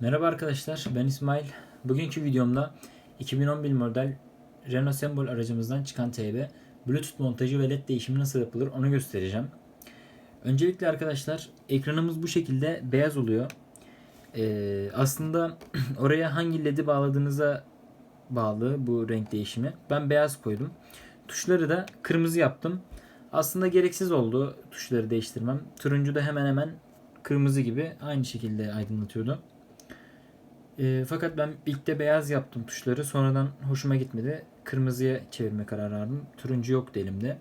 Merhaba arkadaşlar ben İsmail. Bugünkü videomda 2011 model Renault Sembol aracımızdan çıkan TB Bluetooth montajı ve LED değişimi nasıl yapılır onu göstereceğim. Öncelikle arkadaşlar ekranımız bu şekilde beyaz oluyor. Ee, aslında oraya hangi LED'i bağladığınıza bağlı bu renk değişimi. Ben beyaz koydum. Tuşları da kırmızı yaptım. Aslında gereksiz oldu tuşları değiştirmem. Turuncu da hemen hemen kırmızı gibi aynı şekilde aydınlatıyordu. E, fakat ben ilk de beyaz yaptım tuşları. Sonradan hoşuma gitmedi. Kırmızıya çevirme kararı aldım. Turuncu yoktu elimde.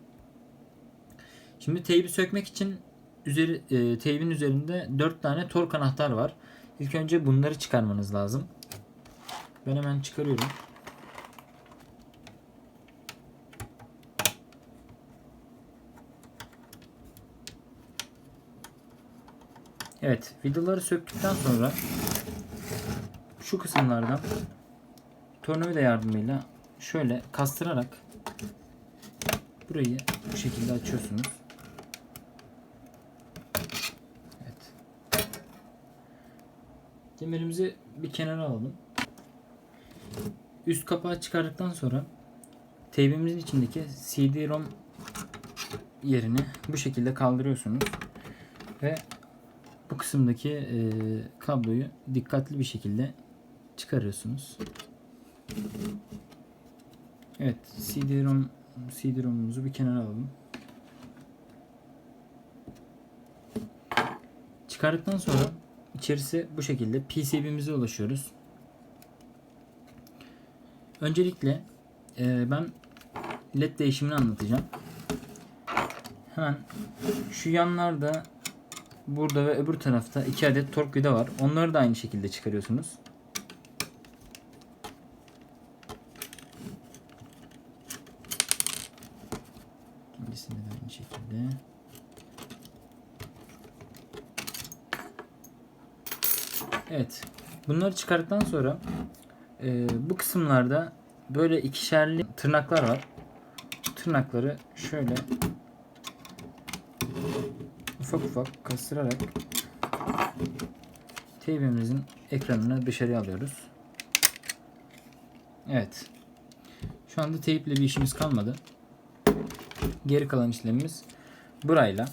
Şimdi teybi sökmek için üzeri, e, teybin üzerinde 4 tane tork anahtar var. İlk önce bunları çıkarmanız lazım. Ben hemen çıkarıyorum. Evet, vidaları söktükten sonra şu kısımlardan tornavida yardımıyla şöyle kastırarak burayı bu şekilde açıyorsunuz. Evet. Demirimizi bir kenara alalım. Üst kapağı çıkardıktan sonra teybimizin içindeki CD-ROM yerini bu şekilde kaldırıyorsunuz ve bu kısımdaki e, kabloyu dikkatli bir şekilde çıkarıyorsunuz. Evet, CD-ROM CD-ROM'umuzu bir kenara alalım. Çıkardıktan sonra içerisi bu şekilde PCB'mize ulaşıyoruz. Öncelikle e, ben LED değişimini anlatacağım. Hemen şu yanlarda burada ve öbür tarafta iki adet tork vida var. Onları da aynı şekilde çıkarıyorsunuz. İkincisini de aynı şekilde. Evet. Bunları çıkarttıktan sonra e, bu kısımlarda böyle ikişerli tırnaklar var. Tırnakları şöyle ufak ufak kastırarak teybimizin ekranını dışarıya alıyoruz. Evet. Şu anda teyple bir işimiz kalmadı. Geri kalan işlemimiz burayla.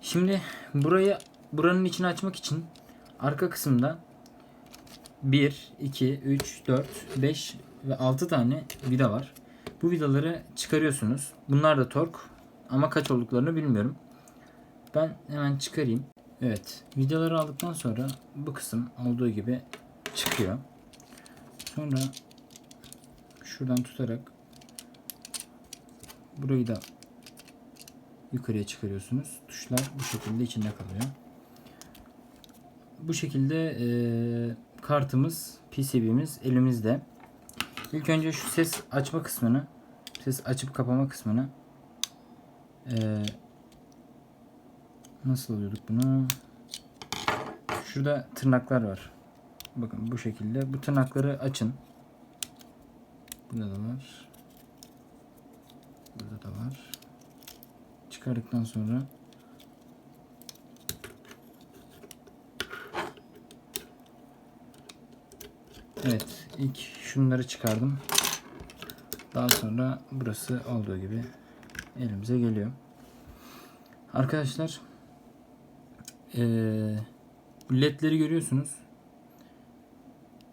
Şimdi burayı buranın içini açmak için arka kısımda 1, 2, 3, 4, 5 ve 6 tane vida var. Bu vidaları çıkarıyorsunuz. Bunlar da tork ama kaç olduklarını bilmiyorum. Ben hemen çıkarayım. Evet. Vidaları aldıktan sonra bu kısım olduğu gibi çıkıyor. Sonra şuradan tutarak burayı da yukarıya çıkarıyorsunuz. Tuşlar bu şekilde içinde kalıyor. Bu şekilde e, kartımız, PCB'miz elimizde. İlk önce şu ses açma kısmını, ses açıp kapama kısmını e, Nasıl alıyorduk bunu? Şurada tırnaklar var. Bakın bu şekilde. Bu tırnakları açın. Burada da var. Burada da var. Çıkardıktan sonra Evet. ilk şunları çıkardım. Daha sonra burası olduğu gibi elimize geliyor. Arkadaşlar ee, ledleri görüyorsunuz.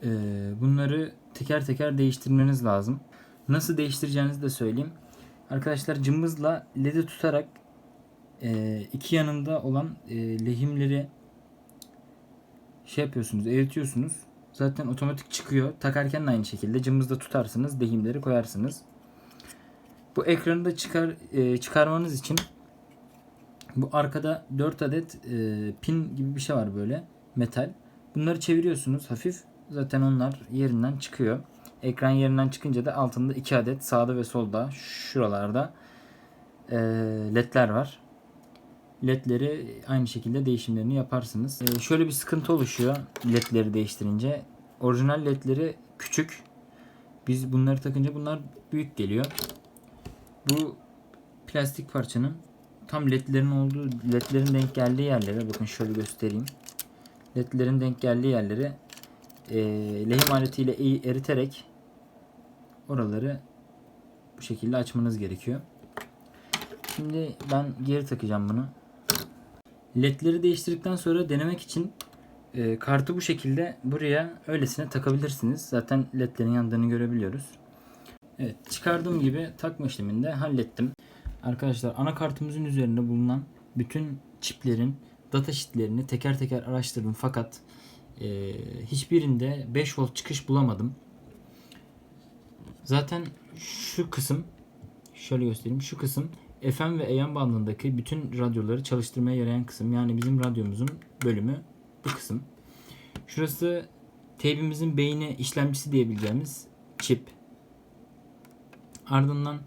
Ee, bunları teker teker değiştirmeniz lazım. Nasıl değiştireceğinizi de söyleyeyim. Arkadaşlar cımbızla ledi tutarak e, iki yanında olan e, lehimleri şey yapıyorsunuz, eritiyorsunuz. Zaten otomatik çıkıyor. Takarken de aynı şekilde cımbızla tutarsınız, lehimleri koyarsınız. Bu ekranı da çıkar e, çıkarmanız için bu arkada 4 adet e, pin gibi bir şey var böyle metal. Bunları çeviriyorsunuz hafif. Zaten onlar yerinden çıkıyor. Ekran yerinden çıkınca da altında 2 adet sağda ve solda şuralarda e, ledler var. Ledleri aynı şekilde değişimlerini yaparsınız. E, şöyle bir sıkıntı oluşuyor ledleri değiştirince. Orijinal ledleri küçük. Biz bunları takınca bunlar büyük geliyor. Bu plastik parçanın tam ledlerin olduğu ledlerin denk geldiği yerlere bakın şöyle göstereyim. ledlerin denk geldiği yerleri e, lehim aletiyle eriterek oraları bu şekilde açmanız gerekiyor. Şimdi ben geri takacağım bunu. Ledleri değiştirdikten sonra denemek için e, kartı bu şekilde buraya öylesine takabilirsiniz. Zaten ledlerin yandığını görebiliyoruz. Evet çıkardığım gibi takma işlemini de hallettim. Arkadaşlar anakartımızın üzerinde bulunan bütün çiplerin data sheetlerini teker teker araştırdım fakat e, hiçbirinde 5 volt çıkış bulamadım. Zaten şu kısım şöyle göstereyim. Şu kısım FM ve AM bandındaki bütün radyoları çalıştırmaya yarayan kısım. Yani bizim radyomuzun bölümü bu kısım. Şurası teybimizin beyni işlemcisi diyebileceğimiz çip. Ardından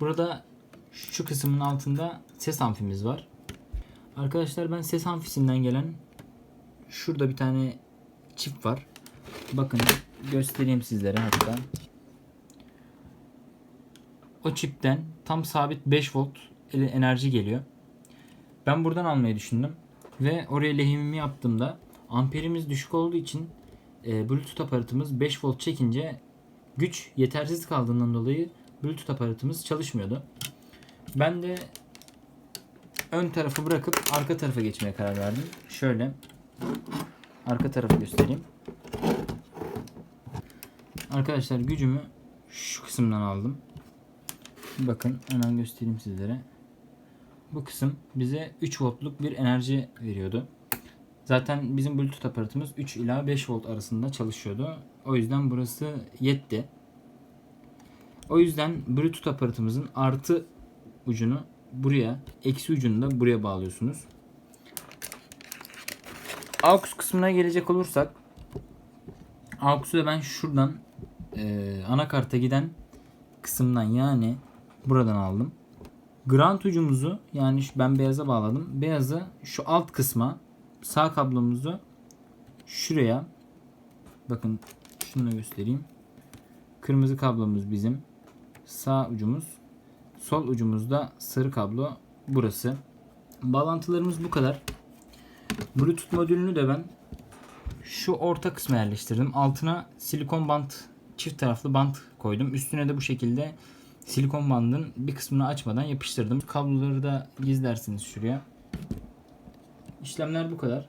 burada şu kısmın altında ses amfimiz var. Arkadaşlar ben ses amfisinden gelen şurada bir tane çip var. Bakın göstereyim sizlere hatta. O çipten tam sabit 5 volt enerji geliyor. Ben buradan almayı düşündüm. Ve oraya lehimimi yaptığımda amperimiz düşük olduğu için e, Bluetooth aparatımız 5 volt çekince güç yetersiz kaldığından dolayı Bluetooth aparatımız çalışmıyordu. Ben de ön tarafı bırakıp arka tarafa geçmeye karar verdim. Şöyle arka tarafı göstereyim. Arkadaşlar gücümü şu kısımdan aldım. Bakın hemen göstereyim sizlere. Bu kısım bize 3 voltluk bir enerji veriyordu. Zaten bizim Bluetooth aparatımız 3 ila 5 volt arasında çalışıyordu. O yüzden burası yetti. O yüzden Bluetooth aparatımızın artı ucunu buraya, eksi ucunu da buraya bağlıyorsunuz. AUX kısmına gelecek olursak AUX'u da ben şuradan e, anakarta giden kısımdan yani buradan aldım. Ground ucumuzu yani ben beyaza bağladım. Beyazı şu alt kısma sağ kablomuzu şuraya bakın şunu göstereyim. Kırmızı kablomuz bizim. Sağ ucumuz. Sol ucumuzda sarı kablo burası. Bağlantılarımız bu kadar. Bluetooth modülünü de ben şu orta kısma yerleştirdim. Altına silikon bant, çift taraflı bant koydum. Üstüne de bu şekilde silikon bandın bir kısmını açmadan yapıştırdım. Kabloları da gizlersiniz şuraya. İşlemler bu kadar.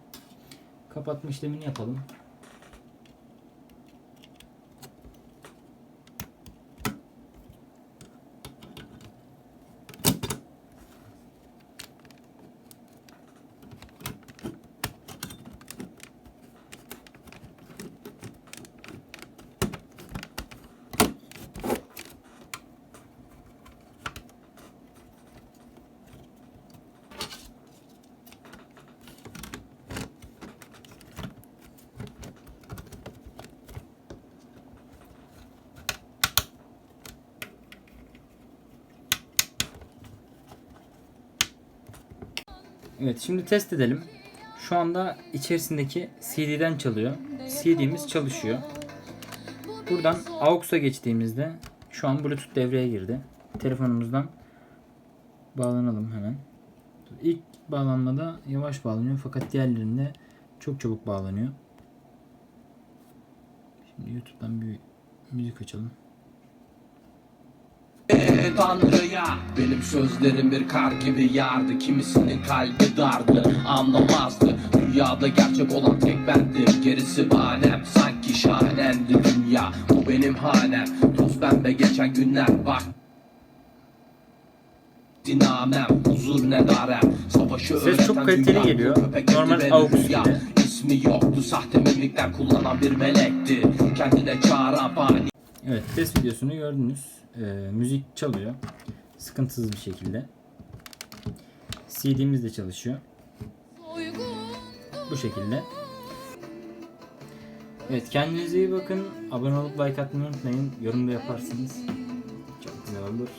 Kapatma işlemini yapalım. Evet şimdi test edelim. Şu anda içerisindeki CD'den çalıyor. CD'miz çalışıyor. Buradan AUX'a geçtiğimizde şu an Bluetooth devreye girdi. Telefonumuzdan bağlanalım hemen. İlk bağlanmada yavaş bağlanıyor fakat diğerlerinde çok çabuk bağlanıyor. Şimdi YouTube'dan bir müzik açalım. Ee, Tanrı'ya Benim sözlerim bir kar gibi yağardı Kimisinin kalbi dardı Anlamazdı. Dünyada gerçek olan tek bendim Gerisi bahanem. Sanki şahanendi dünya Bu benim hanem. Toz pembe geçen günler bak. Dinamem, huzur ne darem. Savaşı Ses çok öğreten kaliteli dünya, geliyor. Normal AUX beni gibi. İsmi yoktu sahte mimikler kullanan bir melekti. Kendine çağıran fani Evet test videosunu gördünüz. Ee, müzik çalıyor. Sıkıntısız bir şekilde. CD'miz de çalışıyor. Bu şekilde. Evet kendinize iyi bakın. Abone olup like atmayı unutmayın. Yorum da yaparsınız. Çok güzel olur.